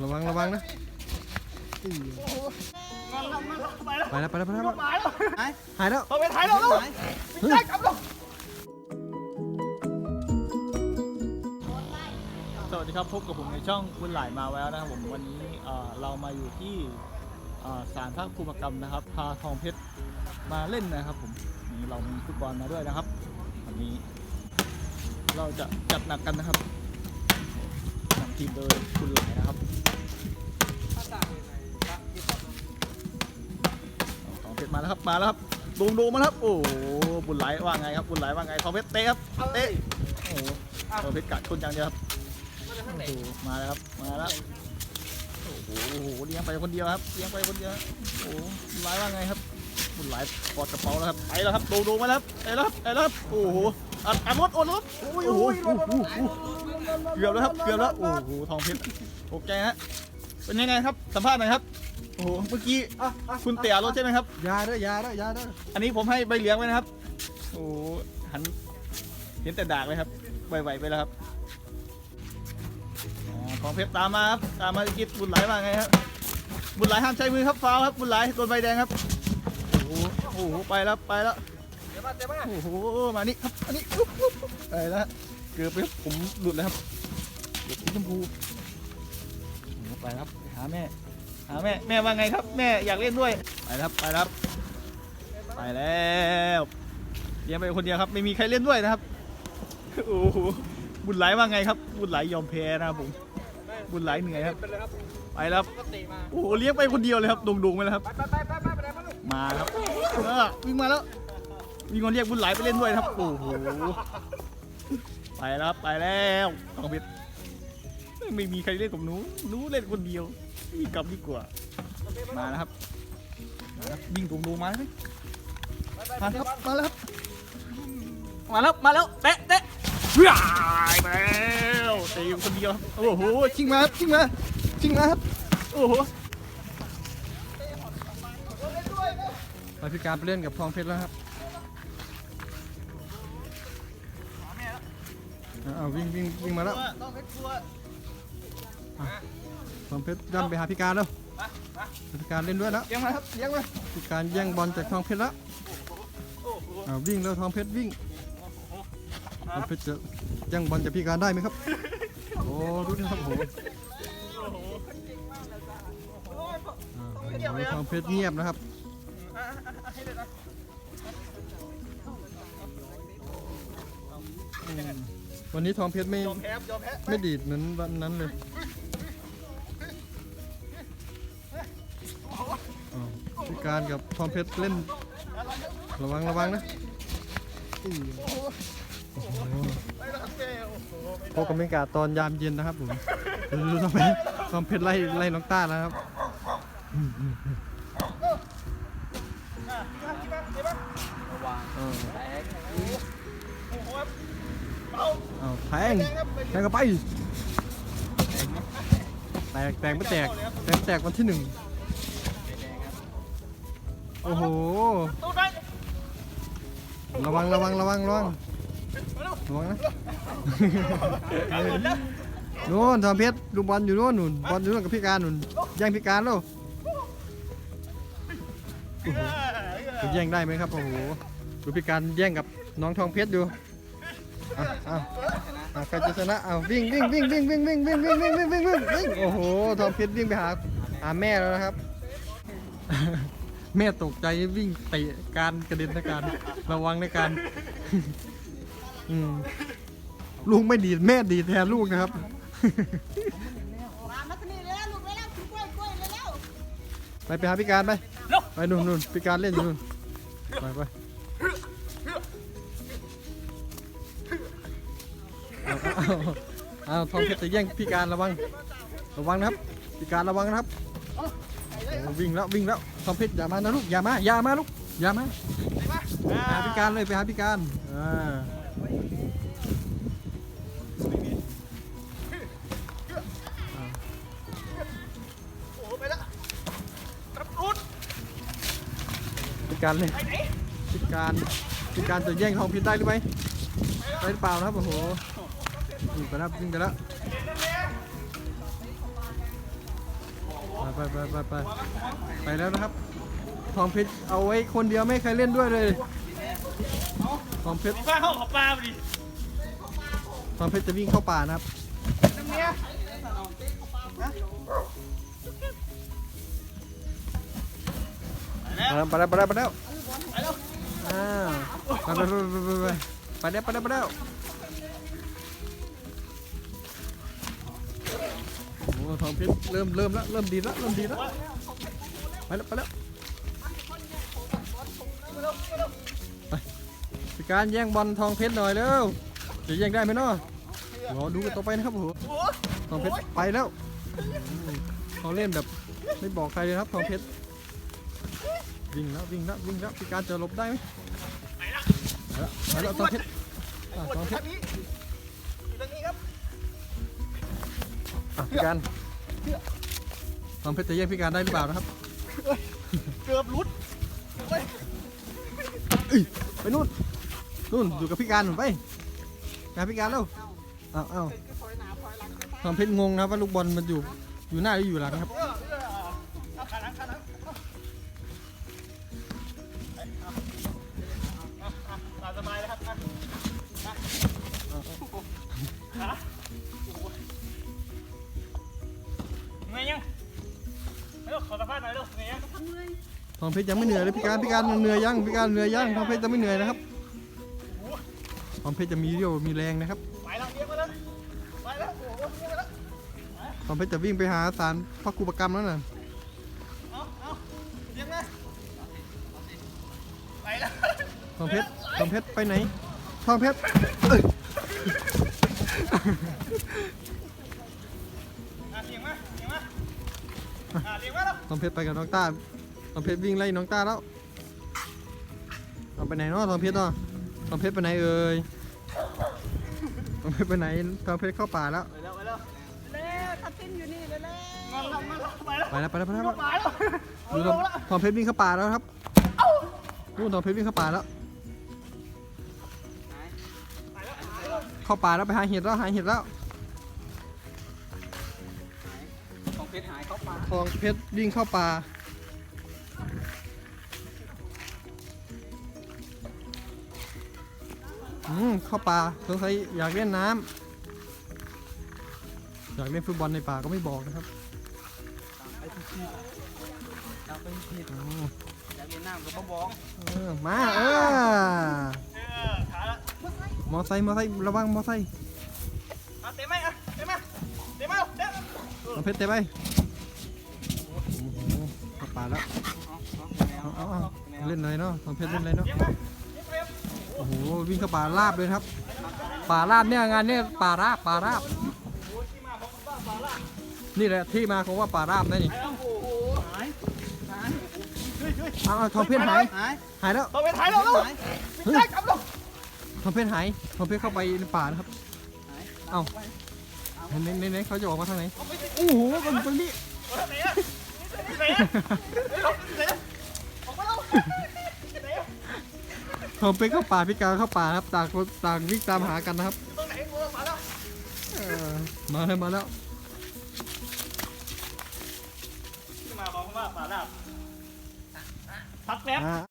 ระวังระวังนะไปแล้วไปแล้วไปแล้วหายแล้วเอาไปถ่ายเราแล้วไม่ได้กลับแล้วสวัสดีครับพบกับผมในช่องคุณหลายมาแววนะครับผมวันนี้เอ่อเรามาอยู่ที่เอ่อศาลพระภูมิกรรมนะครับพาทองเพชรมาเล่นนะครับผมนี่เรามีฟุตบอลมาด้วยนะครับวันนี้ เราจะจัดหนักกันนะครับนำ ทีมโดยคุณหลายนะครับทองเพชรมาแล้วครับมาแล้วครับดูดูมาแล้วครับโอ้โหบุญไหลว่าไงครับบุญไหลว่าไงทองเพชรเตะครับเตะโอ้โหทองเพชรกัดคนอย่างเดียวครับโอ้โหมาแล้วครับมาแล้วโอ้โหโอ้โหเลี้ยงไปคนเดียวครับเลี้ยงไปคนเดียวโอ้โหบุญหลายว่าไงครับบุญหลายปอดกระเป๋าแล้วครับไปแล้วครับดูดูมาแล้วครับไปแล้วครับไปแล้วครับโอ้โห อัดอัดรถโอนรถโอ้โหเกือบแล้วครับเกือบแล้วโอ้โหทองเพชรโอเคฮะเป็นยังไงครับสัมภาษณ์หน่อยครับโอ้โหเมื่อกี้คุณเตี่ยรถใช่ไหมครับยาเด้อยาเด้อยาเด้ออันนี้ผมให้ใบเหลี้ยงไว้นะครับโอ้โหหันเห็นแต่ดากเลยครับไหวๆไปแล้วครับอ๋อของเพชรตามมาครับตามมาอีกทีบุญไหลว่าไงครับบุญไหลห้ามใช้มือครับฟาวครับบุญไหลโดนใบแดงครับโอ้โหไปแล้วไปแล้ว โอ้โห มานี่ครับอันนี้อุ๊บอุ๊บอุ๊บไปแล้วเกือบไปครับผมหลุดแล้วครับเกือบสีชมพูโอ้โหไปครับไปหาแม่ หาแม่ แม่ว่าไงครับ แม่อยากเล่นด้วย ไปแล้วครับไปแล้วครับไปแล้วเลี้ยงไปคนเดียวครับ ไม่มีใครเล่นด้วยนะครับ โอ้โห บุญไหลว่าไงครับ บุญไหลยอมแพ้นะครับผม บุญไหลเหนื่อยครับ ไปแล้วครับโอ้โห เลี้ยงไปคนเดียวเลยครับดงๆไปแล้วครับ มาครับเออวิ่งมาแล้ว มีคนเรียกบุญไหลไปเล่นด้วยนะครับ โอ้โห ไปแล้วครับไปแล้วต้องเพชรไม่มีใครเล่นกับหนูหนูเล่นคนเดียววิ่กลับดีกว่า มาแล้วครับมาแล้ววิ่งตรงๆมาแล้วมาแล้วครับ มาแล้วครับมาแล้ว มาแล้วเตะเตะว้ายมาแล้วเตะอยู่คนเดียวครับโอ้โห ชิงมาครับชิงมา ชิงมาครับ โอ้โหไปพิการไปเล่นกับทองเพชรแล้วครับ เอาเอาวิ่งวิ่งวิ่งมาแล้วต้องเพชรกลัวทองเพชรย่ำไปหาพิการแล้วพิการเล่นด้วยแล้วเลี้ยงมาครับเลี้ยงมาพิการแย่งบอลจากทองเพชรแล้วโอ้โหเอาวิ่งแล้วทองเพชรวิ่งทองเพชรจะแย่งบอลจากพิการได้ไหมครับโอ้ดูดิครับโอ้โหอ่าโอ้โหทองเพชรเงียบนะครับ วันนี้ทองเพชรไม่ยอมแพ้ครับยอมแพ้ ไม่ดีดเหมือนวันนั้นเลยอ้าวพิการกับทองเพชรเล่น ระวังระวังนะอื้อโอ้โหไปแล้วครับเจ้โอ้โหพบกับบรรยากาศตอนยามเย็นนะครับผมดูทองเพชรทองเพชรไล่ไล่น้องต้าแล้วครับอืมอืมอืม แทงแดงครับไปแทงกันไป แตกแตกไม่แตกแตกแตกวันที่หนึ่งโอ้โหตู้ได้ระวังระวังระวังระวังระวังนะเอาหมดแล้วนู่นทอมเพชรลูกบอลอยู่นู่นนู่นบอลอยู่นู่นกับพี่การนู่นแย่งพี่การแล้วโอ้โหจะแย่งได้ไหมครับโอ้โหดูพี่การแย่งกับน้องทองเพชรอยู่เอาเอาเอาใครจะชนะเอาวิ่งวิ่งวิ่งวิ่งวิ่งวิ่งวิ่งวิ่งวิ่งวิ่งวิ่งวิ่งวิ่งโอ้โหทองเพชรวิ่งไปหาหาแม่แล้วนะครับ แม่ตกใจวิ่งเตะการกระเด็นนะการระวังในการอืมลูกไม่ดีดแม่ดีดแทนลูกนะครับ มามาที่นี่แล้วลูกแล้วกล้วยกล้วยแล้วไปไปหาพิการไปไปนู่นนู่นพิการเล่นอยู่นู่นไปไป อาเอาเอาเอาทองเพชรจะแย่งพิการระวัง ระวังนะครับพิการระวังนะครับโอ้วิ่งแล้ววิ่งแล้วทองเพชรอย่ามานะลูกอย่ามาอย่ามาลูกอย่ามาไปหาพิการเลยไปหาพิการอ่าโอ้โหไปแล้วรับรุดพิการเลยไปไหนพิการพิการจะแย่งทองเพชรได้หรือไม่ได้หรือเปล่านะครับโอ้โห วิ่งไปแล้ววิ่งไปแล้วไปไปไปไปไปแล้วนะครับทองเพชรเอาไว้คนเดียวไม่ให้ใครเล่นด้วยเลยทองเพชรฟ้าเข้าขอปลาไปดิทองเพชรจะวิ่งเข้าป่านะครับน้ำเนี้ยไปแล้วไปแล้วไปแล้วไปแล้วอ้าวไปไปไปไปไปไปแล้วไปแล้วไปแล้ว ทองเพชรเริ่มเริ่มแล้วเริ่มดีแล้วเริ่มดีแล้วไปแล้วไปแล้วไปการแย่งบอลทองเพชรหน่อยเร็วจะแย่งได้ไหมเนาะรอดูกันต่อไปนะครับผมทองเพชรไปแล้วเขาเล่นแบบไม่บอกใครเลยครับทองเพชรวิ่งแล้ววิ่งแล้ววิ่งแล้วพี่การจะหลบได้ไหมไปแล้วไปแล้วทองเพชรทองเพชรอยู่ตรงนี้ครับอะพี่การ ทองเพชรจะแย่งพี่การได้หรือเปล่านะครับ เกือบหลุดเฮ้ยเอ้ยไปนู่นนู่นอยู่กับพี่การหนุนไปงานพี่การแล้วอ้าวอ้าวคือถอยหน้าถอยหลังไปทองเพชรงงนะครับว่าลูกบอลมันอยู่อยู่หน้าหรืออยู่หลังครับ เทองเพชรยังไม่เหนื่อยเลยพี่การพี่การเหนื่อยยังพี่การเหนื่อยยังทองเพชรจะไม่เหนื่อยนะครับทองเพชรจะมีเรี่ยวมีแรงนะครับไปแล้วเลี้ยงมาแล้วไปแล้วโอ้โหเลี้ยงมาแล้วทองเพชรจะวิ่งไปหาสารพระครูประกรรมแล้วน่ะเอาเอาเลี้ยงมาไปแล้วทองเพชรทองเพชรไปไหนทองเพชรเอ้ยอะเลี้ยงมาเลี้ยงมาอะเลี้ยงมาแล้วทองเพชรไปกับน้องต้า ทองเพชรวิ่งไล่น้องต้าแล้วเอาไปไหนเนาะทองเพชรเนาะทองเพชรไปไหนเอ่ยทองเพชรไปไหนทองเพชรเข้าป่าแล้ว ไปแล้วไปแล้วเร็วทับทิมอยู่นี่เร็วเร็วงอนแล้วงอนแล้วไปแล้วไปแล้วไปแล้วไปแล้วไปแล้วดูทองทองเพชรวิ่งเข้าป่าแล้วครับนู่นทองเพชรวิ่งเข้าป่าแล้ว เข้าป่าแล้วไปหาเห็ดแล้วหาเห็ดแล้วของเพชรหายเข้าป่าทองเพชรวิ่งเข้าป่า อืมเข้าป่าสงสัยอยากเล่นน้ำอยากเล่นฟุตบอลในป่าก็ไม่บอกนะครับไปผิดตามไปผิดอืมอยากเรียนน้ำก็บอกเออมาเออเออขาละมอไซค์มอไซค์ระวังมอไซค์อะเตะไหมอะเตะมาเตะมาเตะทองเพชรเตะไปโอ้โหเข้าป่าแล้วเอาเอาเอาเล่นอะไรเนาะทองเพชรเล่นอะไรเนาะ อ้โหวิ่งเข้าป่าราบเลยครับ ป่าราบเนี่ยงานเนี่ยป่าราบป่าราบโอ้ยที่มาของบ้าป่าละนี่แหละที่มาของว่าป่าราบนะนี่ไปแล้วโอ้โหหายหายเฮ้ยเฮ้ยเอาเอาทองเพชรหาย หายหายแล้วต้องไปถ่ายแล้วแล้วไม่ได้กลับแล้วทองเพชรหายทองเพชรเข้าไปในป่านะครับ เอ้าไหนไหนไหนเขาจะออกมาทางไหน โอ้โหมันตรงนี้ ไหนอะไหนอะไหนอะออกมาแล้วไหนอะ ผมเพชรเข้าป่าพี่กาเข้าป่าครับต่างคนต่างวิ่งตามหากันนะครับตรงไหนกูมาแล้วเออมาแล้วมาแล้วที่มาของบ้าป่าละพักแป๊บ อ่า